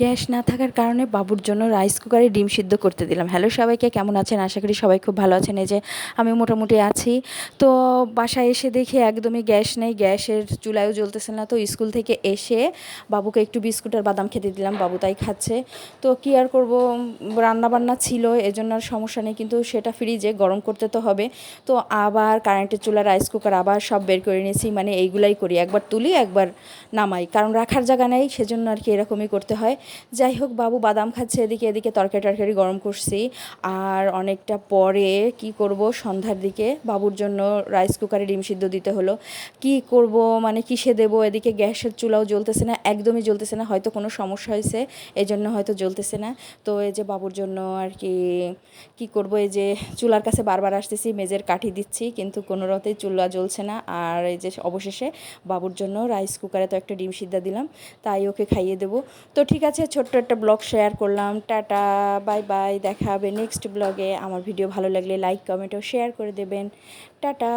Gas না থাকার কারণে বাবুর জন্য রাইস কুকারে ডিম সিদ্ধ করতে দিলাম। হ্যালো সবাইকে, কেমন আছেন? আশা করি সবাই খুব ভালো আছেন। এই যে আমি মোটামুটি আছি। তো বাসায় এসে দেখি একদমই গ্যাস নেই, গ্যাসের চুলায়ও জ্বলতেছে না। তো স্কুল থেকে এসে বাবুকে একটু বিস্কুট আর বাদাম খেতে দিলাম। বাবু তাই খাচ্ছে। তো কি আর করব? রান্না বান্না ছিল, এজন্য আর সমস্যা নেই। কিন্তু সেটা ফ্রিজে গরম করতে তো হবে। তো আবার কারেন্টের চুলা রাইস কুকার আবার সব বের করে নিয়েছি। মানে এইগুলাই করি। একবার তুলি, একবার নামাই। কারণ রাখার জায়গা নেই, সেজন্য আর কি এরকমই করতে হয়। যাই হোক বাবু বাদাম খাচ্ছে এদিকে এদিকে তরকারি টরকারি গরম করছি। আর অনেকটা পরে কি করব সন্ধ্যার দিকে? বাবুর জন্য রাইস কুকারে ডিম সিদ্ধ দিতে হলো। কি করব? মানে কিসে দেবো? এদিকে গ্যাসের চুলাও জ্বলতেছে না, একদমই জ্বলতেছে না। হয়তো কোনো সমস্যা হয়েছে এই জন্য হয়তো জ্বলতেছে না। তো এই যে বাবুর জন্য আর কি কি করব? এই যে চুলার কাছে বারবার আসতেছি, মেজের কাঠি দিচ্ছি, কিন্তু কোনো রতেই চুলা জ্বলছে না। আর এই যে অবশেষে বাবুর জন্য রাইস কুকারে তো একটা ডিম সিদ্ধা দিলাম, তাই ওকে খাইয়ে দেবো। তো ঠিক আছে, ছোট্ট একটা ব্লগ শেয়ার করলাম। টাটা, বাই বাই, দেখা হবে নেক্সট ব্লগে আমার ভিডিও ভালো লাগলে লাইক কমেন্ট ও শেয়ার করে দেবেন। টাটা।